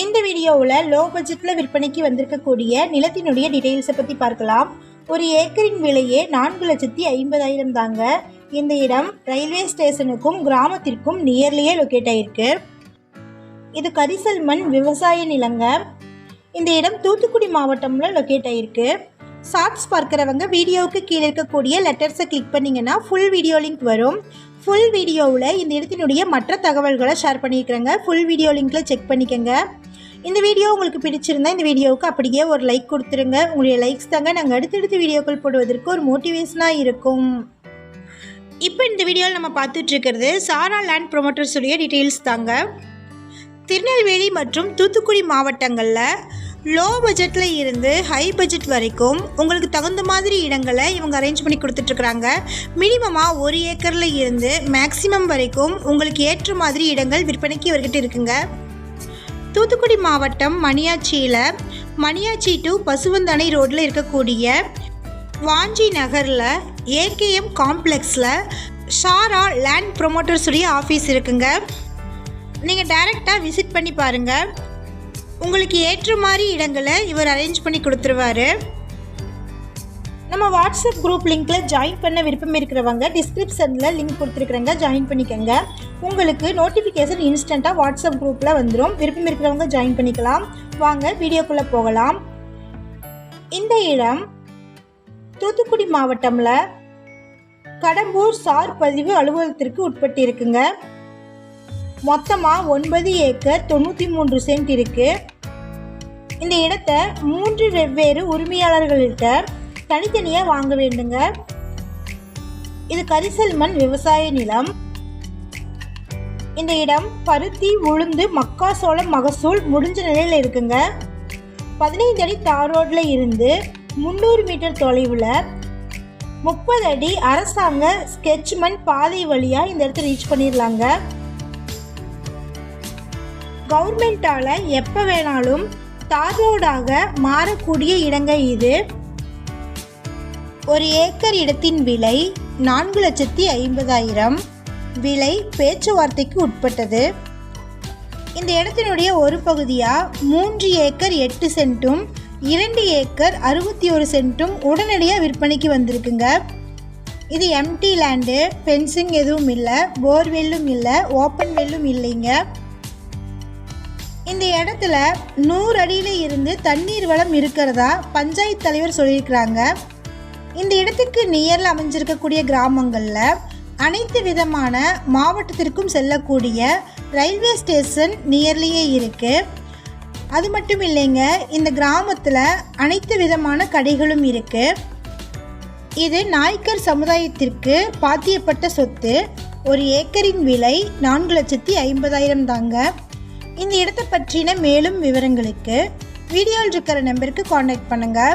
இந்த வீடியோவில் லோ பட்ஜெட்டில் விற்பனைக்கு வந்திருக்கக்கூடிய நிலத்தினுடைய டீட்டெயில்ஸை பற்றி பார்க்கலாம். ஒரு ஏக்கரின் விலையே நான்கு லட்சத்தி ஐம்பதாயிரம் தாங்க. இந்த இடம் ரயில்வே ஸ்டேஷனுக்கும் கிராமத்திற்கும் நியர்லியே லொக்கேட் ஆகிருக்கு இது கரிசல் மண் விவசாய நிலங்க. இந்த இடம் தூத்துக்குடி மாவட்டம்ல லொக்கேட் ஆகிருக்கு ஷார்ட்ஸ் பார்க்குறவங்க வீடியோவுக்கு கீழே இருக்கக்கூடிய லெட்டர்ஸை கிளிக் பண்ணிங்கன்னா ஃபுல் வீடியோ லிங்க் வரும். ஃபுல் வீடியோவில் இந்த இடத்தினுடைய மற்ற தகவல்களை ஷேர் பண்ணியிருக்கிறேங்க ஃபுல் வீடியோ லிங்க்கில் செக் பண்ணிக்கோங்க. இந்த வீடியோ உங்களுக்கு பிடிச்சிருந்தா இந்த வீடியோவுக்கு அப்படியே ஒரு லைக் கொடுத்துருங்க. உங்களுடைய லைக்ஸ் தாங்க நாங்கள் அடுத்தடுத்து வீடியோக்கள் போடுவதற்கு ஒரு மோட்டிவேஷனாக இருக்கும். இப்போ இந்த வீடியோவில் நம்ம பார்த்துட்ருக்கிறது சாரா லேண்ட் ப்ரொமோட்டர்ஸுடைய டீட்டெயில்ஸ் தாங்க. திருநெல்வேலி மற்றும் தூத்துக்குடி மாவட்டங்களில் லோ பட்ஜெட்டில் இருந்து ஹை பட்ஜெட் வரைக்கும் உங்களுக்கு தகுந்த மாதிரி இடங்களை இவங்க அரேஞ்ச் பண்ணி கொடுத்துட்ருக்குறாங்க. மினிமமாக ஒரு ஏக்கரில் இருந்து மேக்ஸிமம் வரைக்கும் உங்களுக்கு ஏற்ற மாதிரி இடங்கள் விற்பனைக்கு இவர்கிட்ட இருக்குங்க. தூத்துக்குடி மாவட்டம் மணியாச்சியில் மணியாச்சி டு பசுவந்தனை ரோட்டில் இருக்கக்கூடிய வாஞ்சி நகரில் ஏகேஎம் காம்ப்ளெக்ஸில் ஷாரா லேண்ட் ப்ரொமோட்டர்ஸுடைய ஆஃபீஸ் இருக்குங்க. நீங்கள் டைரெக்டாக விசிட் பண்ணி பாருங்கள் உங்களுக்கு ஏற்ற மாதிரி இடங்களை இவர் அரேஞ்ச் பண்ணி கொடுத்துருவாரு. நம்ம வாட்ஸ்அப் குரூப் லிங்க்கில் ஜாயின் பண்ண விருப்பம் இருக்கிறவங்க டிஸ்கிரிப்ஷனில் லிங்க் கொடுத்துருக்குறேங்க ஜாயின் பண்ணிக்கோங்க. உங்களுக்கு நோட்டிஃபிகேஷன் இன்ஸ்டண்ட்டாக வாட்ஸ்அப் குரூப்பில் வந்துடும் விருப்பம் இருக்கிறவங்க ஜாயின் பண்ணிக்கலாம். வாங்க வீடியோக்குள்ளே போகலாம். இந்த இடம் தூத்துக்குடி மாவட்டம்ல கடம்பூர் சார் பதிவு அலுவலகத்திற்கு உட்பட்டு இருக்குங்க மொத்தமாக ஒன்பது ஏக்கர் தொண்ணூற்றி மூன்று சென்ட் இருக்கு. இந்த இடத்த மூன்று வெவ்வேறு உரிமையாளர்கள்கிட்ட தனித்தனியாக வாங்க வேண்டுங்க. இது கரிசல் மண் விவசாய நிலம். இந்த இடம் பருத்தி உளுந்து மக்காசோளம் மகசூல் முடிஞ்ச நிலையில் இருக்குங்க. பதினைந்து அடி தார் ரோட்ல இருந்து முந்நூறு மீட்டர் தொலைவில் முப்பது அடி அரசாங்க ஸ்கெட்ச் மண் பாதை வழியாக இந்த இடத்த ரீச் பண்ணிடலாங்க. கவர்மெண்ட்டால் எப்போ வேணாலும் தார் ரோடாக மாறக்கூடிய இடங்க இது. ஒரு ஏக்கர் இடத்தின் விலை நான்கு லட்சத்தி ஐம்பதாயிரம். விலை பேச்சுவார்த்தைக்கு உட்பட்டது. இந்த இடத்தினுடைய ஒரு பகுதியாக மூன்று ஏக்கர் எட்டு சென்ட்டும் இரண்டு ஏக்கர் அறுபத்தி ஒரு சென்ட்டும் உடனடியாக விற்பனைக்கு வந்திருக்குங்க. இது எம்டி லேண்டு ஃபென்சிங் எதுவும் இல்லை போர்வெல்லும் இல்லை ஓப்பன் வெல்லும் இல்லைங்க. இந்த இடத்துல நூறு அடியில் இருந்து தண்ணீர் வளம் இருக்கிறதா பஞ்சாயத்து தலைவர் சொல்லியிருக்கிறாங்க. இந்த இடத்துக்கு நியரில் அமைஞ்சிருக்கக்கூடிய கிராமங்களில் அனைத்து விதமான மாவட்டத்திற்கும் செல்லக்கூடிய ரயில்வே ஸ்டேஷன் நியர்லியே இருக்குது அது மட்டும் இல்லைங்க இந்த கிராமத்தில் அனைத்து விதமான கடைகளும் இருக்குது இது நாய்க்கர் சமுதாயத்திற்கு பாத்தியப்பட்ட சொத்து. ஒரு ஏக்கரின் விலை நான்கு லட்சத்தி ஐம்பதாயிரம் தாங்க. இந்த இடத்தை பற்றின மேலும் விவரங்களுக்கு வீடியோவில் இருக்கிற நம்பருக்கு காண்டாக்ட் பண்ணுங்கள்